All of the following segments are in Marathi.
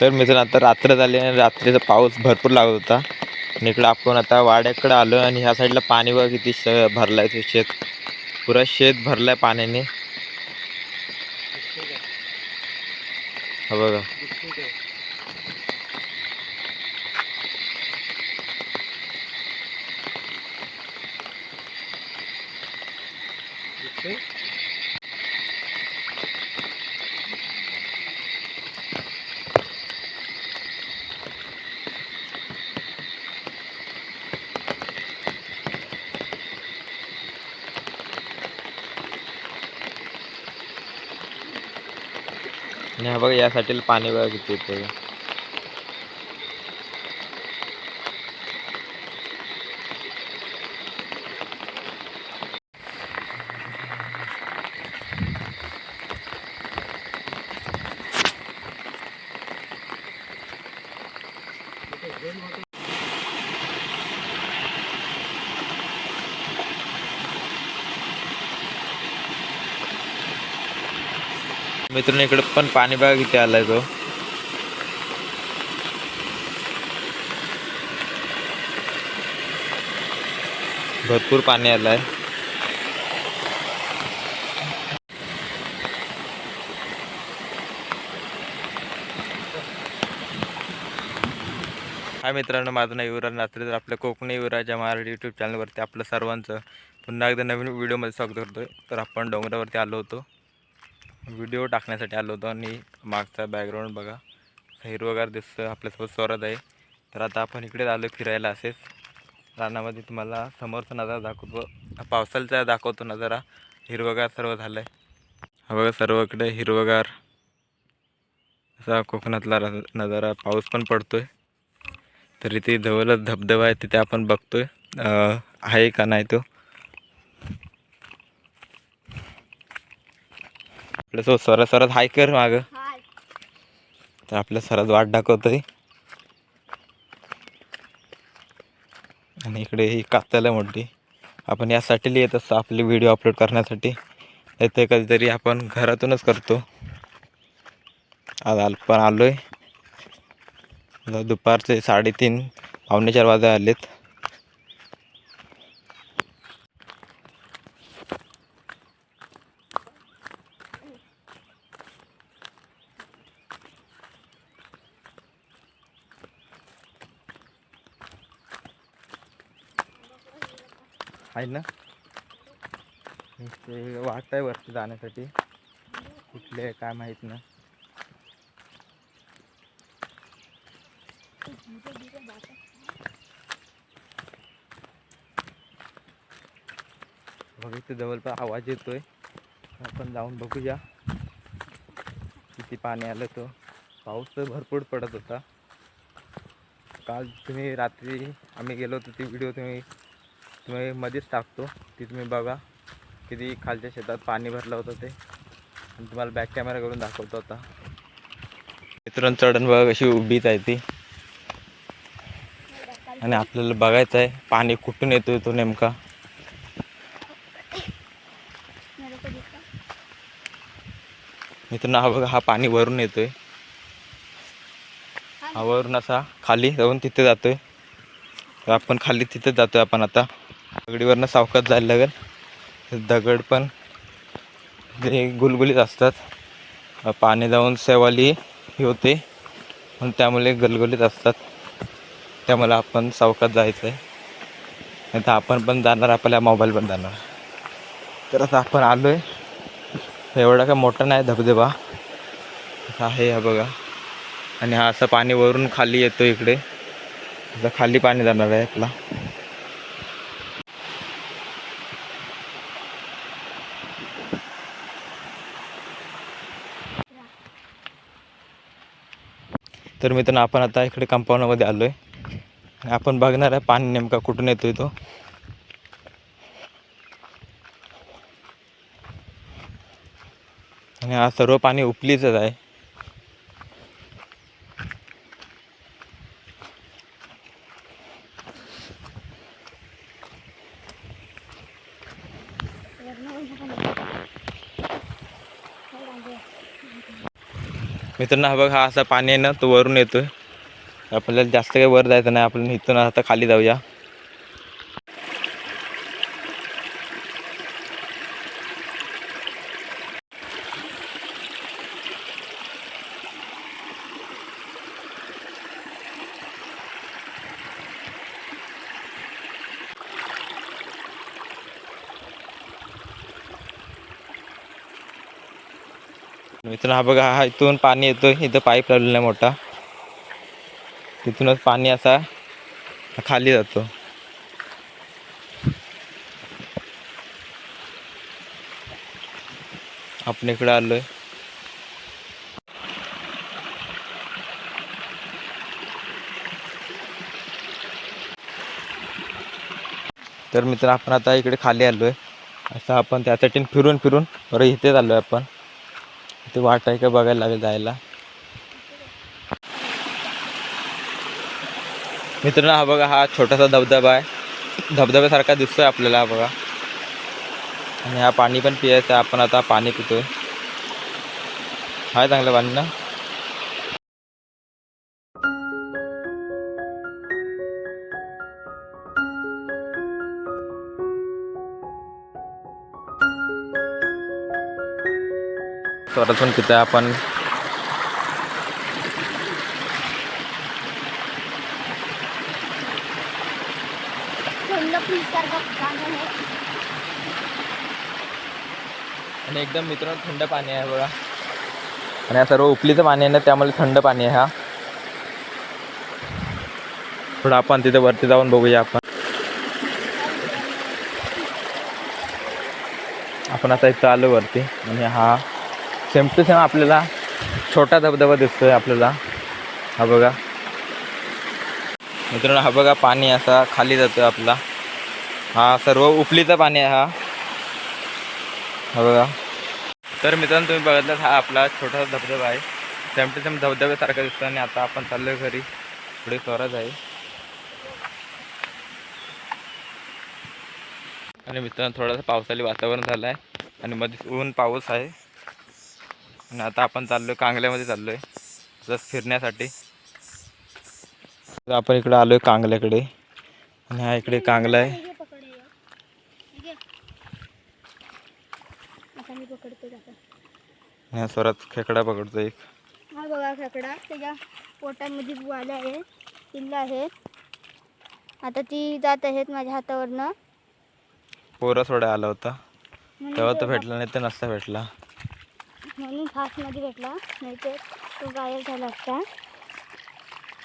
तर मित्रांनो आता रात्र झाली आणि रात्रीचा पाऊस भरपूर लागत होता. आणि इकडं आपण आता वाड्याकडे आलो आणि ह्या साईडला पाणी बघा किती श भरला ते शेत. पुरा शेत भरलाय पाण्याने. हा बघा. आणि हा बघा यासाठी पाणी बघा किती येते मित्रांनो इकडे पण पाणी बघा किती आलाय तो. भरपूर पाणी आलंय. हाय मित्रांनो माझं नाव युवराज नात्रे तर आपल्या कोकणी युवराज या मराठी यूट्यूब चॅनलवरती आपलं सर्वांचं पुन्हा एकदा नवीन व्हिडिओमध्ये स्वागत करतोय. तर आपण डोंगरावरती आलो होतो. व्हिडिओ टाकण्यासाठी आलो होतो आणि मागचा बॅकग्राऊंड बघा. हिरवगार दिसतं आपल्यासोबत स्वरात आहे. तर आता आपण इकडे आलो फिरायला असेच. रानामध्ये तुम्हाला समोरचा नजारा दाखवतो. पावसाचा दाखवतो नजारा. हिरवगार सर्व झालं आहे हा बघा सर्व इकडे हिरवगार असा कोकणातला र- नजारा. पाऊस पण पडतोय. तर इथे जवळच धबधबा आहे तिथे आपण बघतोय. आहे का नाही तो. आपल्यासोबत स्वरात स्वरात हाय कर मागं. तर आपल्या सरात वाट दाखवतोय. आणि इकडे ही कातल आहे मोठी. आपण यासाठी येत असतो आपले व्हिडिओ अपलोड करण्यासाठी. येथे कधीतरी आपण घरातूनच करतो. आज आल पण आलोय. आता दुपारचे साडेतीन पावणे चार वाजे आलेत. आहे ना? ते वाट आहे वरती जाण्यासाठी. कुठले काय माहीत ना बघितलं इथे जवळचा आवाज येतोय. आपण जाऊन बघूया. किती पाणी आलं तो. पाऊस तर भरपूर पडत होता. काल तुम्ही रात्री आम्ही गेलो होतो ती व्हिडिओ तुम्ही तुम्ही मध्येच टाकतो. ती तुम्ही बघा किती खालच्या शेतात पाणी भरलं होतं ते. आणि तुम्हाला बॅक कॅमेरा करून दाखवतो आता. मित्रांनो चढण बघा कशी उभीच आहे ती. आणि आपल्याला बघायचं आहे पाणी कुठून येतोय तो नेमका. मित्रांनो हा बघा हा पाणी वरून येतोय. हा वरून असा खाली जाऊन तिथे जातोय. तर आपण खाली तिथे जातोय आपण आता. दगडीवरनं सावकात जायला लागेल. दगड पण ते गुलगुलीत असतात. पाणी जाऊन सेवाली होते. पण त्यामुळे गलगलीत असतात. त्यामुळे आपण सावकात जायचं आहे नाही तर आपण पण जाणार आपल्या मोबाईल पण जाणार. तर आता आपण आलो आहे एवढा काय मोठा नाही धबधबा. आहे हा बघा. आणि हा असं पाणी वरून खाली येतो इकडे. आता खाली पाणी जाणार आहे आपला. तर मित्रांनो आपण आता इकडे कंपाऊंडमध्ये आलो आहे आपण बघणार आहे पाणी नेमका कुठून येतोय तो. आणि हा सर्व पाणी उपलीचंच आहे. मित्रांनो हा बघ हा असा पाणी आहे ना तो वरून येतो आपल्याला जास्त काही वर जायचं नाही आपण इथून आता खाली जाऊया. मित्रांनो हा बघा हा इथून पाणी येतोय. इथं पाईप लावलेला आहे मोठा. तिथूनच पाणी असा खाली जातो. आपण इकडे आलोय. तर मित्र आपण आता इकडे खाली आलोय. असं आपण त्यासाठी फिरून फिरून बरं इथेच आलोय आपण. इथे वाट आहे का बघायला लागेल जायला. मित्रांनो हा बघा हा छोटासा धबधबा आहे. धबधब्यासारखा दिसतोय आपल्याला हा बघा. आणि हा पाणी पण पियायचं आपण आता पाणी पितोय. हाय चांगलं पाणी ना? पण पितोय आपण. आणि एकदम मित्रांनो थंड पाणी आहे बघा. आणि हा सर्व उपलीचं पाणी आहे ना त्यामुळे थंड पाणी आहे हा. थोडं आपण तिथे वरती जाऊन बघूया आपण. आपण आता इथं आलो वरती आणि हा सेम टू सेम आपल्याला छोटा धबधबा दिसतोय आपल्याला. हा बघा. मित्रांनो हा बघा पाणी असा खाली जातोय आपला. हा सर्व उपलीचं पाणी आहे हा. हा बघा. तर मित्रांनो तुम्ही बघितलं हा आपला छोटासा धबधबा आहे. सेम टू सेम धबधब्यासारखा दिसतो आणि आता आपण चाललोय घरी. थोडी स्वराज आहे. आणि मित्रांनो थोडंसं पावसाळी वातावरण झालं आहे आणि मध्ये ऊन पाऊस आहे. आणि आता आपण चाललोय कांगल्यामध्ये चाललोय. जस्ट फिरण्यासाठी. आपण इकडे आलोय कांगल्याकडे. आणि हा इकडे कांगला आहे. स्वराज खेकडा पकडतो एक. हा बघा खेकडा त्याच्या पोटामध्ये वाल्या आहेत पिल्लं आहेत. आता ती जात आहेत माझ्या हातावरनं. पोरं सोडा आला होता. तेव्हा तो तो- भेटला नाही तर नसता भेटला. म्हणून फास्टमध्ये भेटला. नाही तर तो गायब झाला असता.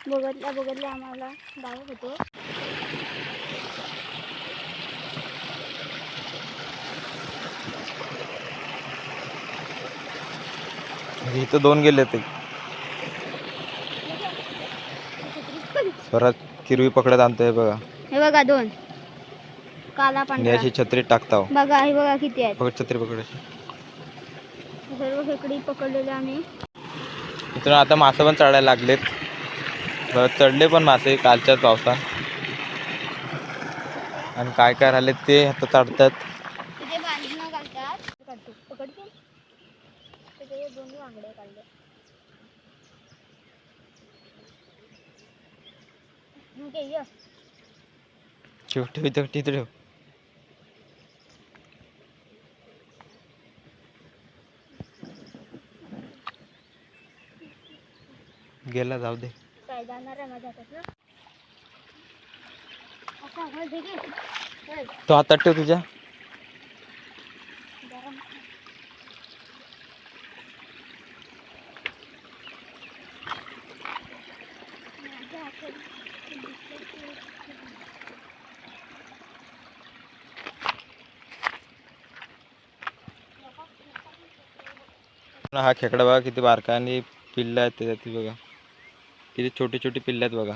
बघतल्या बघतल्या आम्हाला गायब होतो. म्हणजे इथं दोन गेले ते. स्वराज किरवी पकडत आणतोय बघा. हे बघा दोन. काला पांढरा. अशी छत्री टाकता हो. बघा हे बघा किती पकड छत्री पकड अशी सर्व खेकडी पकडलेले आम्ही. मित्रांनो आता मासे पण चढायला लागलेत. चढले पण मासे कालच्याच पावसात. आणि काय काय राहिले ते आता चढतात. तिथे बांधणं घालतात. काढतो पकडते तिथे दोन्ही वांगड्या काढल्या ओके ये ठेव ठेव इथं इथं ठेव गेला जाऊ दे. काय जाणार आहे माझ्या हातात आहे तो हातात ठेव तुझ्या. हा खेकडा बघा किती बारका आणि पिल्लं आहेत त्याच्यात ती बघा. किती छोटी छोटी पिल्लं आहेत बघा.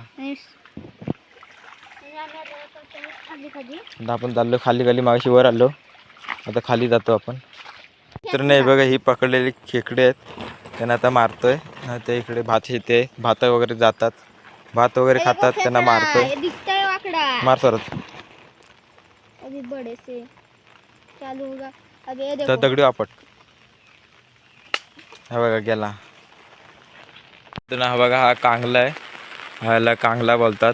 आता आपण चाललो खाली खाली मागाशी वर आलो. आता खाली जातो आपण. तर नाही बघा ही पकडलेली खेकडे आहेत. त्यांना आता मारतोय. ते इकडे भात शेते भात वगैरे जातात. भात वगैरे खातात त्यांना मारतोय. दिसतंय वाकडा. मार सरत अभी बड़े से चालू होगा अब ये तर देखो. दगडी वापट हा बघा गेला. तर हा बघा हा कांगला आहे. ह्याला कांगला बोलतात.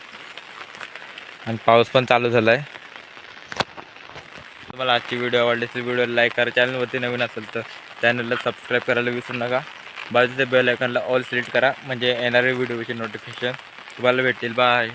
आणि पाऊस पण चालू झाला आहे तुम्हाला आजची व्हिडिओ आवडली असेल व्हिडिओ लाईक करा. चॅनलवरती नवीन असेल तर चॅनलला सबस्क्राईब करायला विसरू नका. बाजूच्या बेल आयकॉनला ऑल सिलेक्ट करा. म्हणजे येणारे व्हिडिओचे नोटिफिकेशन तुम्हाला भेटतील. बाय